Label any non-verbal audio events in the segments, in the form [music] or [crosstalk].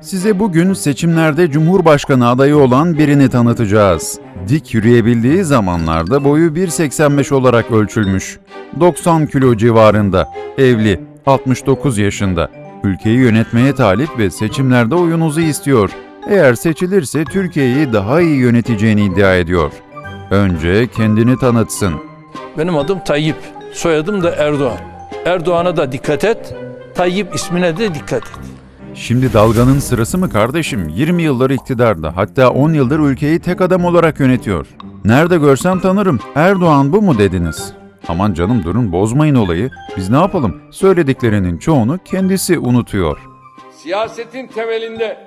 Size bugün seçimlerde Cumhurbaşkanı adayı olan birini tanıtacağız. Dik yürüyebildiği zamanlarda boyu 1.85 olarak ölçülmüş. 90 kilo civarında, evli, 69 yaşında. Ülkeyi yönetmeye talip ve seçimlerde oyunuzu istiyor. Eğer seçilirse Türkiye'yi daha iyi yöneteceğini iddia ediyor. Önce kendini tanıtsın. Benim adım Tayyip, soyadım da Erdoğan. Erdoğan'a da dikkat et, Tayyip ismine de dikkat et. Şimdi dalganın sırası mı kardeşim? 20 yıldır iktidarda, hatta 10 yıldır ülkeyi tek adam olarak yönetiyor. Nerede görsem tanırım. Erdoğan bu mu dediniz? Aman canım durun bozmayın olayı. Biz ne yapalım? Söylediklerinin çoğunu kendisi unutuyor. Siyasetin temelinde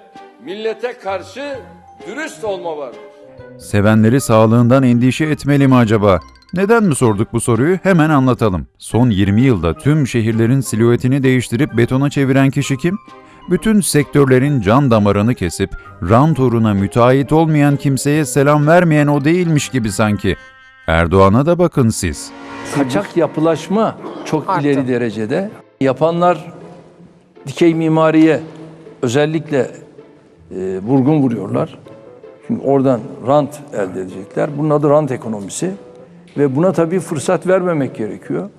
millete karşı dürüst olma vardır. Sevenleri sağlığından endişe etmeli mi acaba? Neden mi sorduk bu soruyu? Hemen anlatalım. Son 20 yılda tüm şehirlerin silüetini değiştirip betona çeviren kişi kim? Bütün sektörlerin can damarını kesip rant uğruna müteahhit olmayan kimseye selam vermeyen o değilmiş gibi sanki. Erdoğan'a da bakın siz. Kaçak yapılaşma çok Arttı. ileri derecede. Yapanlar dikey mimariye özellikle e, vurgun vuruyorlar. Çünkü oradan rant elde edecekler. Bunun adı rant ekonomisi. Ve buna tabii fırsat vermemek gerekiyor.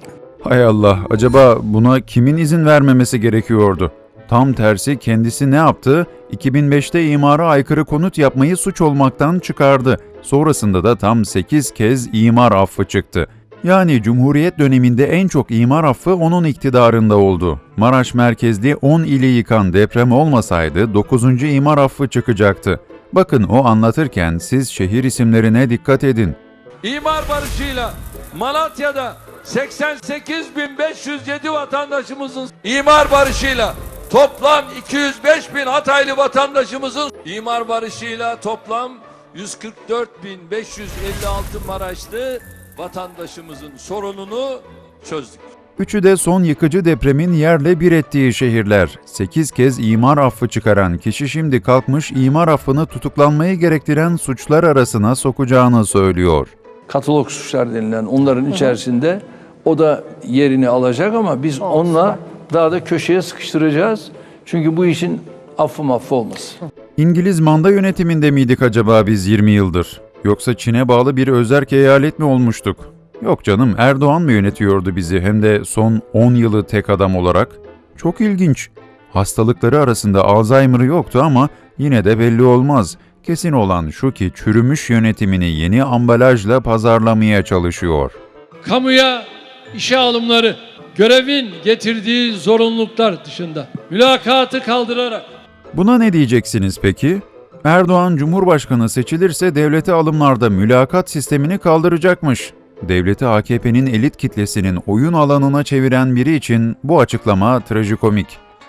Hay Allah, acaba buna kimin izin vermemesi gerekiyordu? Tam tersi kendisi ne yaptı? 2005'te imara aykırı konut yapmayı suç olmaktan çıkardı. Sonrasında da tam 8 kez imar affı çıktı. Yani Cumhuriyet döneminde en çok imar affı onun iktidarında oldu. Maraş merkezli 10 ili yıkan deprem olmasaydı 9. imar affı çıkacaktı. Bakın o anlatırken siz şehir isimlerine dikkat edin. İmar barışıyla Malatya'da 88.507 vatandaşımızın imar barışıyla toplam 205 bin Hataylı vatandaşımızın imar barışıyla toplam 144.556 Maraşlı vatandaşımızın sorununu çözdük. Üçü de son yıkıcı depremin yerle bir ettiği şehirler. 8 kez imar affı çıkaran kişi şimdi kalkmış imar affını tutuklanmayı gerektiren suçlar arasına sokacağını söylüyor. Katalog suçlar denilen onların içerisinde o da yerini alacak ama biz onunla daha da köşeye sıkıştıracağız. Çünkü bu işin affı maffı olmasın. İngiliz manda yönetiminde miydik acaba biz 20 yıldır? Yoksa Çin'e bağlı bir özerk eyalet mi olmuştuk? Yok canım Erdoğan mı yönetiyordu bizi hem de son 10 yılı tek adam olarak? Çok ilginç. Hastalıkları arasında Alzheimer'ı yoktu ama yine de belli olmaz. Kesin olan şu ki çürümüş yönetimini yeni ambalajla pazarlamaya çalışıyor. kamuya işe alımları görevin getirdiği zorunluluklar dışında mülakatı kaldırarak Buna ne diyeceksiniz peki? Erdoğan Cumhurbaşkanı seçilirse devlete alımlarda mülakat sistemini kaldıracakmış. Devleti AKP'nin elit kitlesinin oyun alanına çeviren biri için bu açıklama trajikomik.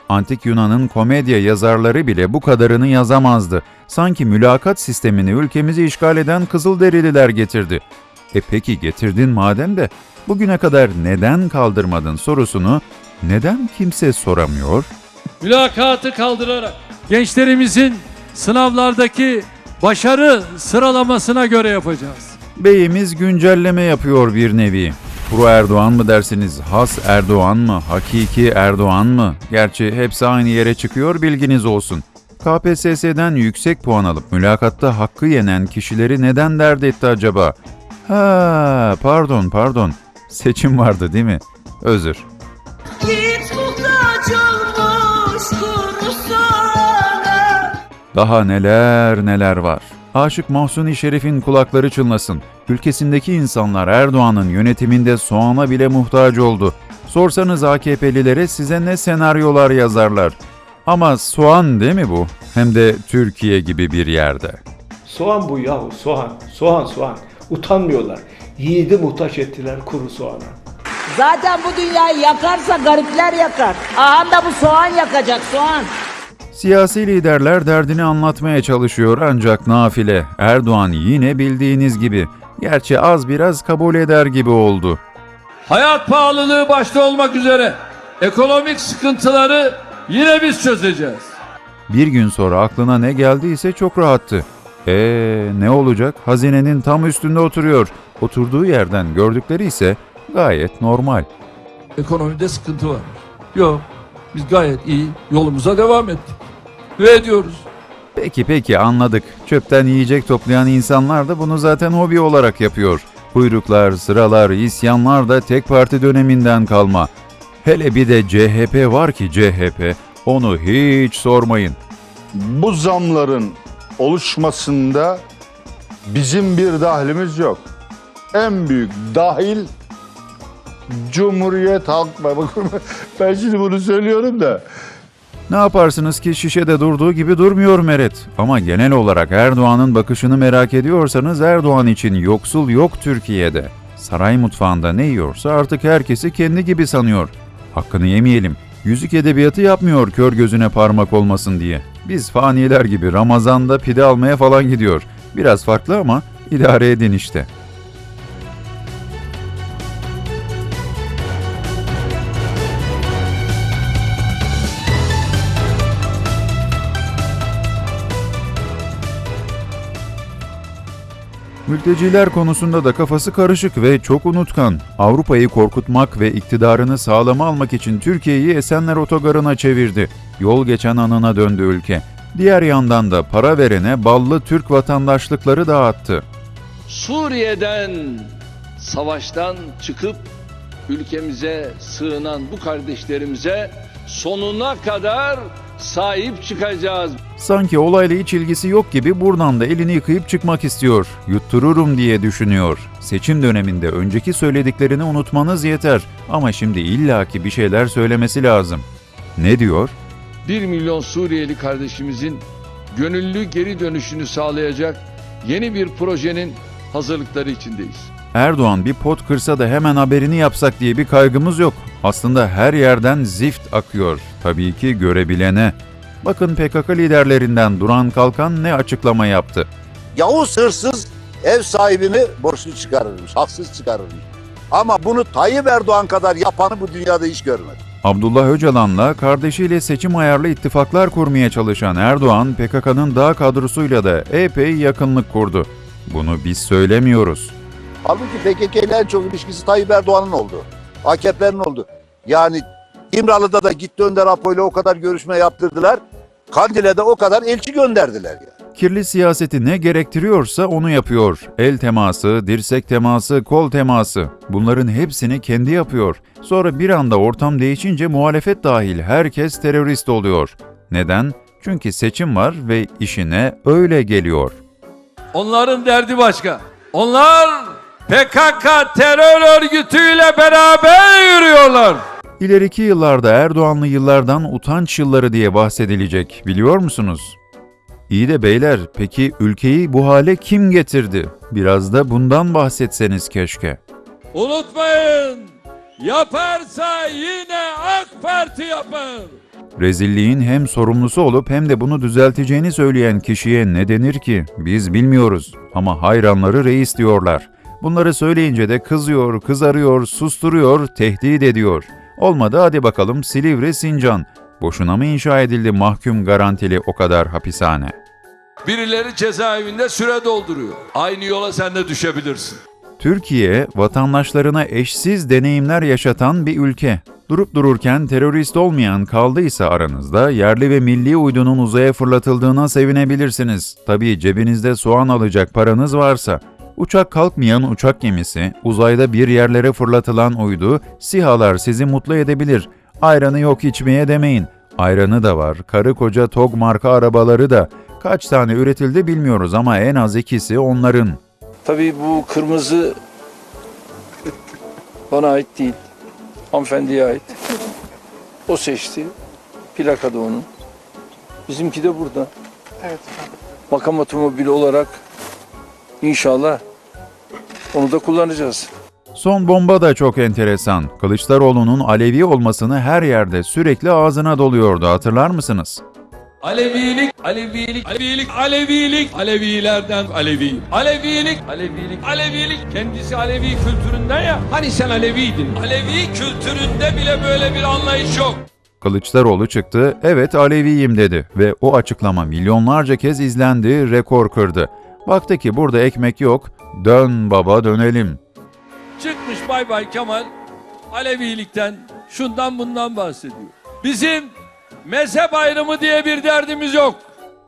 Antik Yunan'ın komedya yazarları bile bu kadarını yazamazdı. Sanki mülakat sistemini ülkemizi işgal eden Kızılderililer getirdi. E peki getirdin madem de bugüne kadar neden kaldırmadın sorusunu neden kimse soramıyor? mülakatı kaldırarak gençlerimizin sınavlardaki başarı sıralamasına göre yapacağız. Beyimiz güncelleme yapıyor bir nevi. Pro Erdoğan mı dersiniz, has Erdoğan mı, hakiki Erdoğan mı? Gerçi hepsi aynı yere çıkıyor bilginiz olsun. KPSS'den yüksek puan alıp mülakatta hakkı yenen kişileri neden dert etti acaba? Ha, pardon pardon. Seçim vardı değil mi? Özür. Daha neler neler var. Aşık Mahsuni Şerif'in kulakları çınlasın. Ülkesindeki insanlar Erdoğan'ın yönetiminde soğana bile muhtaç oldu. Sorsanız AKP'lilere size ne senaryolar yazarlar. Ama soğan değil mi bu? Hem de Türkiye gibi bir yerde. Soğan bu yahu soğan. Soğan soğan. Utanmıyorlar. Yiğidi muhtaç ettiler kuru soğana. Zaten bu dünyayı yakarsa garipler yakar. Aha da bu soğan yakacak soğan. Siyasi liderler derdini anlatmaya çalışıyor ancak nafile. Erdoğan yine bildiğiniz gibi. Gerçi az biraz kabul eder gibi oldu. Hayat pahalılığı başta olmak üzere ekonomik sıkıntıları yine biz çözeceğiz. Bir gün sonra aklına ne geldiyse çok rahattı. Ee ne olacak? Hazinenin tam üstünde oturuyor. Oturduğu yerden gördükleri ise gayet normal. Ekonomide sıkıntı var. Yok. Biz gayet iyi yolumuza devam ettik. ve ediyoruz. Peki peki anladık. Çöpten yiyecek toplayan insanlar da bunu zaten hobi olarak yapıyor. Kuyruklar, sıralar, isyanlar da tek parti döneminden kalma. Hele bir de CHP var ki CHP, onu hiç sormayın. bu zamların oluşmasında bizim bir dahlimiz yok. En büyük dahil Cumhuriyet Halk [laughs] ben şimdi bunu söylüyorum da Ne yaparsınız ki şişede durduğu gibi durmuyor Meret. Ama genel olarak Erdoğan'ın bakışını merak ediyorsanız Erdoğan için yoksul yok Türkiye'de. Saray mutfağında ne yiyorsa artık herkesi kendi gibi sanıyor. Hakkını yemeyelim. Yüzük edebiyatı yapmıyor kör gözüne parmak olmasın diye. Biz faniler gibi Ramazan'da pide almaya falan gidiyor. Biraz farklı ama idare edin işte. Mülteciler konusunda da kafası karışık ve çok unutkan. Avrupa'yı korkutmak ve iktidarını sağlama almak için Türkiye'yi Esenler Otogarı'na çevirdi. Yol geçen anına döndü ülke. Diğer yandan da para verene ballı Türk vatandaşlıkları dağıttı. Suriye'den savaştan çıkıp ülkemize sığınan bu kardeşlerimize sonuna kadar sahip çıkacağız. Sanki olayla hiç ilgisi yok gibi buradan da elini yıkayıp çıkmak istiyor. Yuttururum diye düşünüyor. Seçim döneminde önceki söylediklerini unutmanız yeter. Ama şimdi illaki bir şeyler söylemesi lazım. Ne diyor? 1 milyon Suriyeli kardeşimizin gönüllü geri dönüşünü sağlayacak yeni bir projenin hazırlıkları içindeyiz. Erdoğan bir pot kırsa da hemen haberini yapsak diye bir kaygımız yok. Aslında her yerden zift akıyor. Tabii ki görebilene. Bakın PKK liderlerinden Duran Kalkan ne açıklama yaptı. Yavuz hırsız ev sahibini borçlu çıkarırmış, haksız çıkarırmış. Ama bunu Tayyip Erdoğan kadar yapanı bu dünyada hiç görmedim. Abdullah Öcalan'la kardeşiyle seçim ayarlı ittifaklar kurmaya çalışan Erdoğan, PKK'nın dağ kadrosuyla da epey yakınlık kurdu. Bunu biz söylemiyoruz. Halbuki PKK ile en çok ilişkisi Tayyip Erdoğan'ın oldu. AKP'nin oldu. Yani İmralı'da da gitti Önder Apo ile o kadar görüşme yaptırdılar. Kandil'e de o kadar elçi gönderdiler ya. Kirli siyaseti ne gerektiriyorsa onu yapıyor. El teması, dirsek teması, kol teması. Bunların hepsini kendi yapıyor. Sonra bir anda ortam değişince muhalefet dahil herkes terörist oluyor. Neden? Çünkü seçim var ve işine öyle geliyor. Onların derdi başka. Onlar PKK terör örgütüyle beraber yürüyorlar. İleriki yıllarda Erdoğanlı yıllardan utanç yılları diye bahsedilecek biliyor musunuz? İyi de beyler peki ülkeyi bu hale kim getirdi? Biraz da bundan bahsetseniz keşke. Unutmayın. Yaparsa yine AK Parti yapar. Rezilliğin hem sorumlusu olup hem de bunu düzelteceğini söyleyen kişiye ne denir ki? Biz bilmiyoruz ama hayranları reis diyorlar. Bunları söyleyince de kızıyor, kızarıyor, susturuyor, tehdit ediyor. Olmadı hadi bakalım Silivri Sincan. Boşuna mı inşa edildi mahkum garantili o kadar hapishane? Birileri cezaevinde süre dolduruyor. Aynı yola sen de düşebilirsin. Türkiye, vatandaşlarına eşsiz deneyimler yaşatan bir ülke. Durup dururken terörist olmayan kaldıysa aranızda yerli ve milli uydunun uzaya fırlatıldığına sevinebilirsiniz. Tabii cebinizde soğan alacak paranız varsa. Uçak kalkmayan uçak gemisi, uzayda bir yerlere fırlatılan uydu, sihalar sizi mutlu edebilir. Ayranı yok içmeye demeyin. Ayranı da var, karı koca TOG marka arabaları da. Kaç tane üretildi bilmiyoruz ama en az ikisi onların. Tabii bu kırmızı bana ait değil. Hanımefendiye ait. O seçti. Plaka da onun. Bizimki de burada. Evet. Makam otomobili olarak inşallah onu da kullanacağız. Son bomba da çok enteresan. Kılıçdaroğlu'nun Alevi olmasını her yerde sürekli ağzına doluyordu hatırlar mısınız? Alevilik, Alevilik, Alevilik, Alevilik, Alevilerden Alevi. Alevilik, Alevilik, Alevilik. Kendisi Alevi kültüründen ya. Hani sen Aleviydin. Alevi kültüründe bile böyle bir anlayış yok. Kılıçdaroğlu çıktı, evet Aleviyim dedi ve o açıklama milyonlarca kez izlendi, rekor kırdı. Baktı ki burada ekmek yok, dön baba dönelim. Çıkmış bay bay Kemal Alevilikten şundan bundan bahsediyor. Bizim Mezhep ayrımı diye bir derdimiz yok.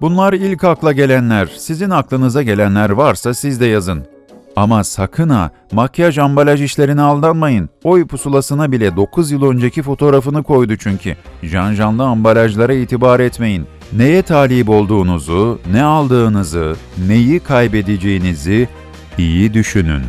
Bunlar ilk akla gelenler. Sizin aklınıza gelenler varsa siz de yazın. Ama sakın ha makyaj ambalaj işlerine aldanmayın. Oy pusulasına bile 9 yıl önceki fotoğrafını koydu çünkü. Janjanlı ambalajlara itibar etmeyin. Neye talip olduğunuzu, ne aldığınızı, neyi kaybedeceğinizi iyi düşünün.